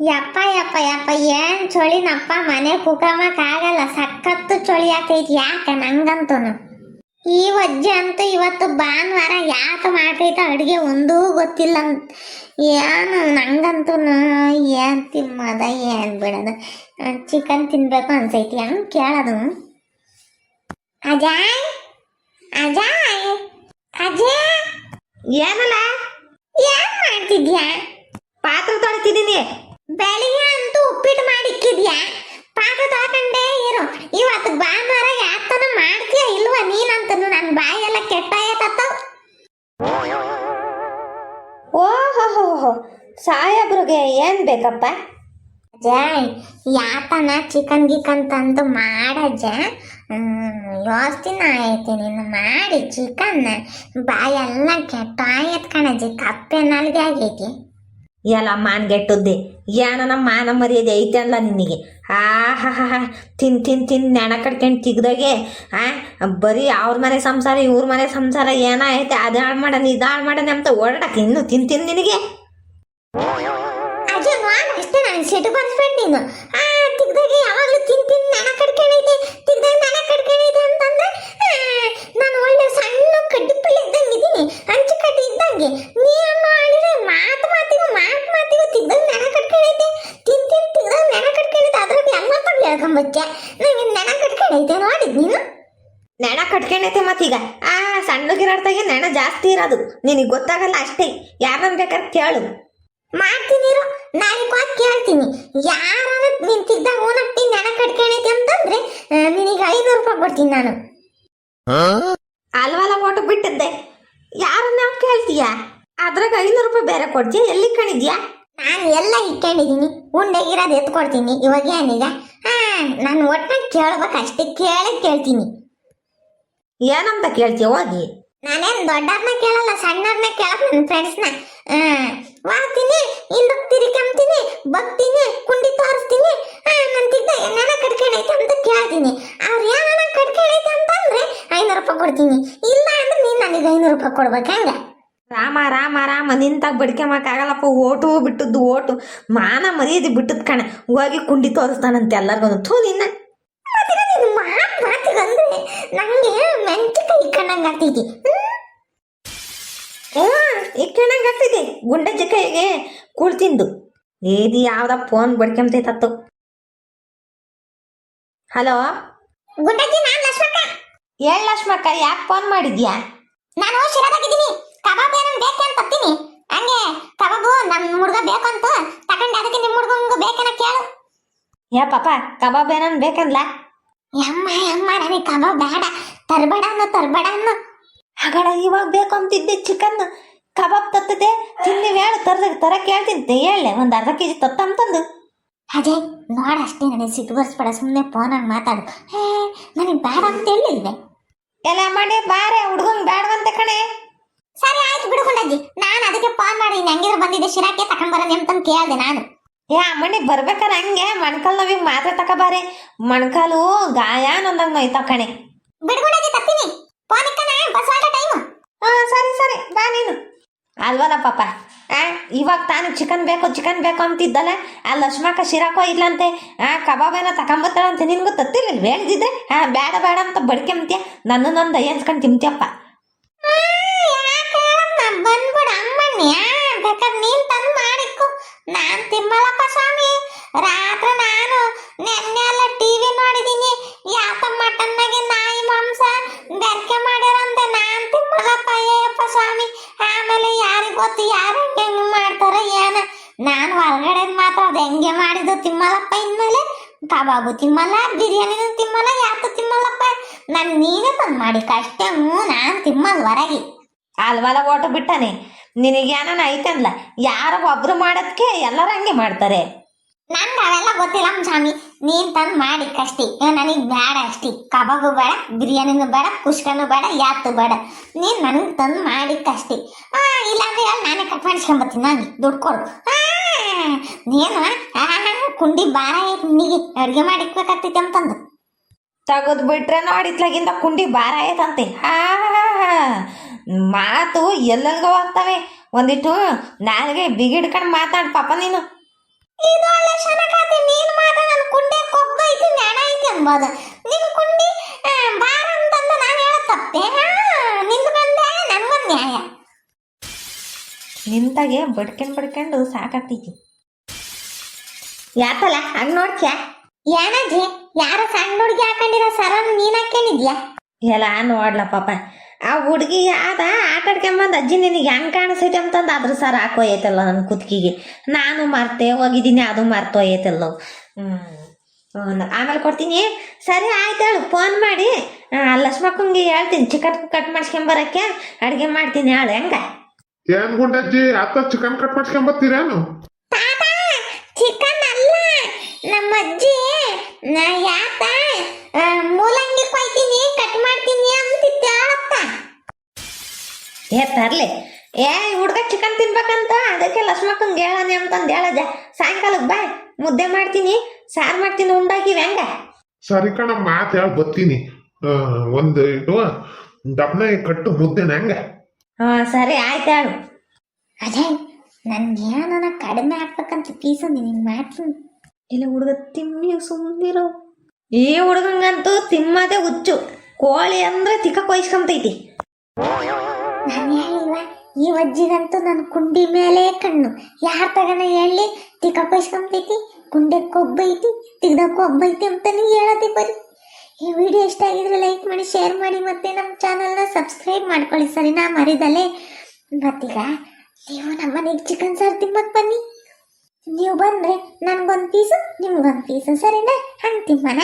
ಯಪ್ಪ ಯಪ್ಪ ಯಪ್ಪ ಏನ್ ಚಳಿನಪ್ಪ ಮನೆ ಆಗಲ್ಲ ಸಖತ್ತು ಚಳಿ ಆಗ್ತೈತಿ ಯಾಕ ನಂಗಂತೂನು? ಈ ವಜ್ಜೆ ಅಂತೂ ಇವತ್ತು ಭಾನುವಾರ ಯಾಕೆ ಮಾಡ್ತೈತ ಅಡುಗೆ ಒಂದೂ ಗೊತ್ತಿಲ್ಲ. ಏನು ನಂಗಂತೂ ಏನ್ ತಿನ್ನೋದ ಏನ್ ಬಿಡೋದು? ಚಿಕನ್ ತಿನ್ಬೇಕು ಅನ್ಸೈತಿ ಹಂಗ್ ಕೇಳೋದು. ಅಜಾಯ್ ಅಜಾಯ್ ಅಜಯ್. ಏನಲ್ಲ? ಏನ್ ಮಾಡ್ತಿದ್ಯಾ? ಪಾತ್ರೆ ತೊಳಿತಿದ್ದೀನಿ. ಬೆಳಿಗ್ಗೆ ಅಂತೂ ಉಪ್ಪಿಟ್ಟು ಮಾಡಿಕ್ಕಿದ್ಯಾ? ಪಾತ್ರೆ ತೊಳ್ಕೊಂಡೇ ಇರು. ಇವತ್ತು ಭಾನುವಾರ ಯಾತನ ಮಾಡ್ತೀಯ ಇಲ್ವ ನೀನಂತನು? ನನ್ನ ಬಾಯೆಲ್ಲ ಕೆಟ್ಟಾಯತ್ತವ ಓಹೋ ಸಾಹೇಬ್ರಿಗೆ ಏನ್ ಬೇಕಪ್ಪ? ಜಾಯ್ ಯಾತನ ಚಿಕನ್ ಗಿಕನ್ ತಂದು ಮಾಡಜ್ಜ ಯೋಸ್ತಿನ ಆಯ್ತು ನೀನು ಮಾಡಿ ಚಿಕನ್. ಬಾಯೆಲ್ಲ ಕೆಟ್ಟಾಯತ್ ಕಣಜ್ಜಿ ಕಪ್ಪೆ ನಾಲ್ಗೆ ಆಗೈತಿ ಎಲ್ಲ ಮಾನ್ಗೆಟ್ಟುದ್ದೆ. ಏನನ ಮಾನ ಮರ್ಯಾದೆ ಐತೆ ಅಲ್ಲ ನಿನಗೆ? ಆ, ಹಾ ಹಾ ತಿನ್ ತಿನ್ ತಿನ್, ನೆಣ ಕಟ್ಕೊಂಡು ತೆಗ್ದಾಗೆ, ಆ, ಬರೀ ಅವ್ರ ಮನೆ ಸಂಸಾರ, ಇವ್ರ ಮನೆ ಸಂಸಾರ ಏನ ಐತೆ, ಅದು ಹಾಳು ಮಾಡೋಣ ಇದು ಹಾಳು ಮಾಡೋಣ ಅಂತ ಓಡಾಡಕ್ಕೆ ಇನ್ನು ತಿನ್ ತಿನ್ ನಿನಗೆ? ಅಜ್ಜಿ ನಾನು ಅಷ್ಟೇ ನಾನು ಸಿಟ್ಟು ಬರ್ಸ್ಬೇಡ ನೀನು ಆ ತಿಗ್ದಾಗ ಯಾವಾಗಲೂ ತಿನ್ ತಿನ್ ನೆನ ಕಡ್ಕೊಂಡೈತೆ ತಿಗ್ದಾಗ ನೆನ ಕಡ್ಕೊಂಡೈತೆ ಅಂತಂದ್ರೆ ಆ, ನಾನು ಒಳ್ಳೆ ಸಣ್ಣ ಕಡ್ಡಿ ಪಿಳ್ಳೆ ಇದ್ದಂಗೆ ಇದೀನಿ ಹಂಚು ಕಡ್ಡಿ ಇದ್ದಂಗೆ ನೀನು ಮಾಡಿದ್ರೆ ಮಾತು ಮಾತಿಗೂ ಮಾತು ಮಾತಿಗೂ ತಿಗ್ದಾಗ ನೆನ ಕಡ್ಕೊಂಡೈತೆ ತಿನ್ ತಿನ್ ತಿಗ್ದಾಗ ನೆನ ಕಡ್ಕೊಂಡೈತೆ ಅದ್ರಾಗ ಎಲ್ಲ ಹೇಳ್ಕೊಂಬಚ್ಚೆ ನಂಗೆ ನೆನ ಕಟ್ಕೊಂಡೈತೆ ನೋಡಿದ್ ನೀನು? ನೆಣ ಕಟ್ಕೊಂಡೈತೆ ಮತ್ತೀಗ. ಆ ಸಣ್ಣಗಿರೋರ್ತಾಗೆ ನೆಣ ಜಾಸ್ತಿ ಇರೋದು. ನಿನಗೆ ಗೊತ್ತಾಗಲ್ಲ ಅಷ್ಟೇ. ಯಾರನ್ನ ಬೇಕಾದ್ರೆ ಕೇಳು. ಮಾಡ್ತೀನಿ ನಾಳೆ ಹೋಗಿ ಕೇಳ್ತೀನಿ. ಯಾರು ನೀನ್ ತಿದ್ದಾಗ ಓನಟ್ಟಿ ನೆಣ ಕಟ್ಕೊಂಡೈತೆ ಅಂತಂದ್ರೆ ನಿನಗೆ ಐನೂರು ರೂಪಾಯಿ ಕೊಡ್ತೀನಿ ನಾನು. ಅಲ್ವಾಲ ಓಟು ಬಿಟ್ಟಿದ್ದೆ. ಯಾರನ್ನ ಕೇಳ್ತೀಯ? ಅದ್ರಾಗ ಐನೂರು ರೂಪಾಯಿ ಬೇರೆ ಕೊಡ್ತೀಯ? ಎಲ್ಲಿ ಕಣಿದ್ಯಾ? ನಾನು ಎಲ್ಲ ಇಟ್ಕೊಂಡಿದ್ದೀನಿ ಉಂಡೆಗಿರೋದು ಎತ್ಕೊಡ್ತೀನಿ ಇವಾಗ ಏನೀಗ ಹಾ ನಾನು ಒಟ್ಟಾಗಿ ಕೇಳ್ಬೇಕು ಅಷ್ಟೇ ಕೇಳಿ ಕೇಳ್ತೀನಿ. ಏನಂತ ಕೇಳ್ತೀಯ ಹೋಗಿ? ನಾನೇನು ದೊಡ್ಡವ್ರನ್ನ ಕೇಳಲ್ಲ ಸಣ್ಣವ್ರನ್ನ ಕೇಳಕ್ ನನ್ನ ಫ್ರೆಂಡ್ಸ್ನ ವಾಡ್ತೀನಿ ಹಿಂದಕ್ಕೆ ತಿರುಗಂತೀನಿ ಬಗ್ತೀನಿ ಕುಂಡಿ ತೋರಿಸ್ತೀನಿ. ನನ್ನ ತಿದ್ದ ಏನಾರ ಕಟ್ಕೊಂಡೈತೆ ಅಂತ ಕೇಳ್ತೀನಿ. ಅವ್ರು ಏನಾರ ಕಟ್ಕೊಂಡೈತೆ ಅಂತಂದ್ರೆ ಐನೂರು ರೂಪಾಯಿ ಕೊಡ್ತೀನಿ. ಇಲ್ಲ ಅಂದ್ರೆ ನೀನು ನನಗೆ ಐನೂರು ರೂಪಾಯಿ ಕೊಡ್ಬೇಕು ಹಂಗ? ರಾಮ ರಾಮ ರಾಮ ನಿಂತಾಗ ಬಡ್ಕೊಂಬಕ್ಕಾಗಲ್ಲಪ್ಪ ಓಟು ಬಿಟ್ಟದ್ದು ಓಟು. ಮಾನ ಮರ್ಯಾದೆ ಬಿಟ್ಟದ್ ಕಣ. ಹೋಗಿ ಕುಂಡಿ ತೋರಿಸ್ತಾನಂತೆ ಎಲ್ಲರಿಗೂ ಥೂ ನಿನ್ನ ನಂಗೆ ಮೆಂಚಿಕಾಯಿ ಇಕ್ಕಂಡಂಗೆ ಆಗ್ತೈತಿ. ಇಕ್ಕಣಂಗೆ ಆಗ್ತೈತಿ. ಗುಂಡ ಜಕಾಯಿಗೆ ಕೂಳ್ ತಿಂದು. ಏದಿ ಯಾವ್ದ ಫೋನ್ ಬಡ್ಕೊಂತೈತತ್ತು ಹಲೋ? ಗುಂಡಜ್ಜಿ ನಾನು ಲಕ್ಷ್ಮಕ್ಕ. ಹೇಳ ಲಕ್ಷ್ಮಕ್ಕ ಯಾಕೆ ಫೋನ್ ಮಾಡಿದ್ಯಾ? ನಾನು ಶಿರದಾಗಿದ್ದೀನಿ ಕಬಾಬ್ ಏನನ್ ಬೇಕು ಅಂತ ತತ್ತೀನಿ ಹಂಗೆ ಕಬಾಬು ನಮ್ಮ ಹುಡುಗ ಬೇಕಂತ ತಗೊಂಡು ಅದಕ್ಕೆ ನಿಮ್ಮ ಹುಡುಗಂಗ ಬೇಕನ ಕೇಳು. ಯಾ ಪಾಪ ಕಬಾಬ್ ಏನನ್ ಬೇಕಂದ್ಲ? ಯಮ್ಮ ಯಮ್ಮ ನನಗೆ ಕಬಾಬ್ ಬೇಡ. ತರ್ಬೇಡ ಅನ್ನು ತರ್ಬೇಡ ಅನ್ನು ಹಾಗಾಡ ಇವಾಗ ಬೇಕು ಅಂತಿದ್ದೆ ಚಿಕನ್. ಕಬಾಬ್ ತತ್ತದೆ ತಿಂದಿ ಹೇಳು ತರದ ತರ ಕೇಳ್ತಿದ್ದೆ ಹೇಳೆ ಒಂದು ಅರ್ಧ ಕೆ ಜಿ ತತ್ತಂತಂದು ಅಜಯ್ ನೋಡ ಅಷ್ಟೇ ನನಗೆ ಸಿಟ್ಟು ಬರ್ಸ್ಬೇಡ ಸುಮ್ಮನೆ ಫೋನಾಗ ಮಾತಾಡು. ಹೇ ನನಗೆ ಬೇಡ ಅಂತ ಹೇಳಿಲ್ವೆ? ಎಲ್ಲ ಮಾಡಿ ಬಾರೆ ಹುಡುಗಂಗೆ ಬೇಡವಂತೆ ಕಣೆ. ಸರಿ ಆಯ್ತು ಬಿಡು ಗುಂಡಜ್ಜಿ ನಾನು ಅದಕ್ಕೆ ಫೋನ್ ಮಾಡಿ ಹೆಂಗಿದ್ರು ಬಂದಿದ್ದೆ ಶಿರಾಕೆ ತಗೊಂಡ್ಬರೋಣ ಅಂತಂದು ಕೇಳಿದೆ ನಾನು. ಏ ಅಮ್ಮನಿಗೆ ಬರ್ಬೇಕಾರೆ ಹಂಗೆ? ಮಣ್ಕಲ್ ನೋವಿಗೆ ಮಾತ್ರೆ ತಗೋಬಾರೆ ಮಣ್ಕಲು ಗಾಯ ಅನ್ನೊಂದಂಗೆ ನೋಯ್ತಾವ ಕಣೆ. ಬಿಡು ತಪ್ಪಿನಿ ಇಕ್ಕನ? ಬಸ್ ಆಟ ಟೈಮು ಹಾ ಸರಿ ಸರಿ. ಬಾ ನೀನು. ಅಲ್ವಲ್ಲ ಪಾಪ? ಆ ಇವಾಗ ತಾನು ಚಿಕನ್ ಬೇಕು ಚಿಕನ್ ಬೇಕು ಅಂತಿದ್ದಲ್ಲ. ಆ ಲಕ್ಷ್ಮಕ್ಕ ಶಿರಾಕೋ ಇಲ್ಲಂತೆ ಆ ಕಬಾಬ್ ಏನೋ ಅಂತ ನಿನ್ಗೂ ತತ್ತಿಲ್ಲ ಹೇಳಿದ್ರೆ ಹಾ ಬೇಡ ಬೇಡ ಅಂತ ಬಡ್ಕೆಂಬ್ತೀಯ ನನ್ನನ್ನೊಂದು ಅಯ್ಯನ್ಸ್ಕೊಂಡು ತಿಂತೀಯಪ್ಪ. ಅಮ್ಮಣ್ಣ ಬೇಕಾದ್ರೆ ನೀನ್ ತಂದು ಮಾಡಿಕ್ಕು. ನಾನ್ ತಿಮ್ಮಲ್ಲಪ್ಪ ಸ್ವಾಮಿ. ರಾತ್ರಿ ನಾನು ನೆನ್ನೆ ಎಲ್ಲ ಟಿವಿ ನೋಡಿದೀನಿ. ಯಾಕ ಮಟನ್ನಾಗೆ ನಾಯಿ ಮಾಂಸ ಬೆರ್ಕೆ ಮಾಡ್ಯಾರಂತೆ. ನಾನ್ ತಿಮ್ಮಲ್ಲಪ್ಪ ಅಯ್ಯಪ್ಪ ಸ್ವಾಮಿ. ಆಮೇಲೆ ಯಾರಿಗ್ ಗೊತ್ತು, ಯಾರು ಹೆಂಗ್ ಮಾಡ್ತಾರ ಏನ. ನಾನು ಹೊರಗಡೆ ಮಾತ್ರ ಅದು ಹೆಂಗೆ ಮಾಡಿದ್ದು ತಿಮ್ಮಲ್ಲಪ್ಪ ಇನ್ಮೇಲೆ. ಕಬಾಬು ತಿಮ್ಮಲ್ಲ, ಬಿರಿಯಾನಿನೂ ತಿಮ್ಮಲ್ಲ ಯಾತು ತಿಮ್ಮಲ್ಲಪ್ಪ ನನ್ ನೀನೇ ತಂದು ಮಾಡಿ ಅಷ್ಟೇ ಹ್ಞೂ, ನಾನು ತಿಮ್ಮಲ್ ಹೊರಗೆ. ಅಲ್ವಲ್ಲ ಓಟು ನಿನಗೆ ಏನನ ಐತಂದ್ಲ ಯಾರೋ ಒಬ್ರು ಮಾಡೋದಕ್ಕೆ ಎಲ್ಲರೂ ಹಂಗೆ ಮಾಡ್ತಾರೆ. ನನ್ಗೆ ಅವೆಲ್ಲ ಗೊತ್ತಿಲ್ಲ ಸ್ವಾಮಿ. ನೀನ್ ತಂದು ಮಾಡಿ ಕಷ್ಟಿ ನನಗೆ ಬೇಡ ಅಷ್ಟಿ. ಕಬಾಬು ಬೇಡ ಬಿರಿಯಾನಿನೂ ಬೇಡ ಕುಷ್ಕನು ಬೇಡ ಯಾತು ಬೇಡ. ನೀನ್ ನನಗೆ ತಂದು ಮಾಡಿ ಕಷ್ಟಿ ಇಲ್ಲಾಂದ್ರೆ ಅಲ್ಲಿ ನಾನೇ ಕಟ್ ಮಾಡಿಸ್ಕೊಂಬತ್ತೀನಿ ನಾನು ದುಡ್ಡು ಕೊಡು. ನೀನು ಆ, ಕುಂಡಿ ಬಾರ ಐತಿ ನಿನಗೆ. ಅಡುಗೆ ಮಾಡಿಕ್ಬೇಕಾಗ್ತೈತೆ ಅಂತಂದು. ತೆಗೆದು ಬಿಟ್ರೆ ನೋಡಿತ್ಲಾಗಿಂದ ಕುಂಡಿ ಭಾರ ಆಯ್ತಂತೆ ಹಾ. ಮಾತು ಎಲ್ಲೆಲ್ಗೋ ಹೋಗ್ತವೆ ಒಂದಿಟ್ಟು ನಾಲ್ಗೆ ಬಿಗಿಡ್ಕೊಂಡು ಮಾತಾಡ್ ಪಾಪ ನೀನು. ಇದು ಒಳ್ಳೆ ಶನಕಾತಿ ನೀನ್ ಮಾತ್ರ ನನ್ ಕುಂಡೆ ಕೊಬ್ಬ ಐತಿ ನೆಣ ಐತಿ ಅನ್ಬೋದು. ನಿನ್ನ ಕುಂಡಿ ಬಾರ ಅಂತಂದು ನಾನು ಹೇಳ ತಪ್ಪೆ? ನಿಂದ್ಕೊಂಡೆ ನನ್ಗೊಂದ್ ನ್ಯಾಯ. ನಿಂತಾಗೆ ಬಡ್ಕೊಂಡ್ ಬಡ್ಕೊಂಡು ಸಾಕಾಗ್ತೈತಿ. ಯಾಕಲ್ಲ ಹಂಗ್ ನೋಡ್ತ್ಯಾ? ಏನಜ್ಜಿ ಯಾರ ಸಣ್ಣ ಹುಡುಗಿ ಹಾಕೊಂಡಿರೋ ಸರನ್ ನೀನ್ ಹಾಕೊಂಡಿದ್ಯಾ ಎಲ್ಲ ನೋಡ್ಲ ಪಾಪ. ಆ ಹುಡುಗಿ ಆದ ಆಟ ಆಡ್ಕೊಂಬಂದು ಅಜ್ಜಿ ನಿನಗೆ ಹೆಂಗ್ ಕಾಣಿಸೈತೆ ಅಂತಂದು ಅದ್ರ ಸರ್ ಹಾಕೋಯ್ತಲ್ಲ ನನ್ನ ಕುತ್ತಿಗೆಗೆ. ನಾನು ಮರ್ತೆ ಹೋಗಿದ್ದೀನಿ ಅದು ಮರ್ತೋಯ್ತಲ್ಲ ಹ್ಞೂ ಆಮೇಲೆ ಕೊಡ್ತೀನಿ ಸರಿ ಆಯ್ತು ಹೇಳು ಫೋನ್ ಮಾಡಿ. ಲಕ್ಷ್ಮಕ್ಕಂಗೆ ಹೇಳ್ತೀನಿ ಚಿಕನ್ ಕಟ್ ಮಾಡಿಸ್ಕೊಂಬರಕ್ಕೆ ಅಡುಗೆ ಮಾಡ್ತೀನಿ ಹೇಳು ಹೆಂಗ? ಏನ್ ಗುಂಡಜ್ಜಿ ಅತ್ತ ಚಿಕನ್ ಕಟ್ ಮಾಡ್ಸ್ಕೊಂಬತ್ತೀರೇನು ತಾತ ಚಿಕನ್ ಅಲ್ಲ ನಮ್ಮ ಅಜ್ಜಿ ನ- ಯಾಕ ಆ, ಮೂಲಂಗಿ ಕೊಯ್ತೀನಿ ಕಟ್ ಮಾಡ್ತೀನಿ ಅಂತಿತ್ತು ಹೇಳತ್ತ ಏ ತರ್ಲಿ. ಏ ಹುಡ್ಗ ಚಿಕನ್ ತಿನ್ಬೇಕಂತ? ಅದಕ್ಕೆ ಲಕ್ಷ್ಮಕ್ಕಂಗೆ ಹೇಳನೆ ಅಂತಂದು ಹೇಳಜ ಸಾಯಂಕಾಲಕ್ಕೆ ಬಾಯ್ ಮುದ್ದೆ ಮಾಡ್ತೀನಿ ಸಾರು ಮಾಡ್ತೀನಿ ಉಂಡಾಕಿವಿ ಹೆಂಗ? ಸರಿ ಕಣ ಮಾತು ಹೇಳಿ ಬತ್ತೀನಿ. ಆ, ಒಂದು ಇಟ್ಟು ದಪ್ನ ಕಟ್ಟು ಮುದ್ದೆ ಹೆಂಗ? ಹಾ ಸರಿ ಆಯ್ತು ಹೇಳು. ಅಜಯ್ ನನ್ಗೆ ಏನನ ಕಡಿಮೆ ಹಾಕ್ಬೇಕಂತ ಪೀಸ ನಿನ್ ಮಾಡ್ತೀನಿ. ಇಲ್ಲ ಹುಡುಗ ತಿಮ್ಮಿ ಸುಮ್ಮನಿರೋ ಈ ಹುಡುಗಂಗಂತೂ ತಿಮ್ಮದೆ ಹುಚ್ಚು. ಕೋಳಿ ಅಂದ್ರೆ ತಿಕ್ಕ ಕೊಯ್ಸ್ಕೊಂತೈತಿ ಈ ಅಜ್ಜಿಗಂತೂ ನನ್ನ ಕುಂಡಿ ಮೇಲೆ ಕಣ್ಣು. ಯಾರ ತಗನ ಹೇಳಿ? ತಿಕ್ಕ ಕುಂಡಕ್ಕೆ ಕುಂಡೆ ಕೊಬ್ಬೈತಿ? ಒಬ್ಬೈತಿ ಅಂತಾನೆ ಹೇಳತಿ ಬರಿ. ಈ ವಿಡಿಯೋ ಇಷ್ಟ ಆಗಿದ್ರೆ ಲೈಕ್ ಮಾಡಿ ಶೇರ್ ಮಾಡಿ ಮತ್ತೆ ನಮ್ಮ ಚಾನಲ್ನ ಸಬ್ಸ್ಕ್ರೈಬ್ ಮಾಡ್ಕೊಳ್ಳಿ ಸರಿನಾ ಮರಿದಲೆ. ಮತ್ತೀಗ, ನೀವು ನಮ್ಮ ಮನೆಗೆ ಚಿಕನ್ ಸಾರು ತಿಮ್ಮಕ್ ಬನ್ನಿ. ನೀವು ಬಂದ್ರೆ ನನಗೊಂದು ಪೀಸು ನಿಮ್ಗೊಂದು ಪೀಸು ಸರಿನಾ? ಹಂಗೆ ತಿಮ್ಮನ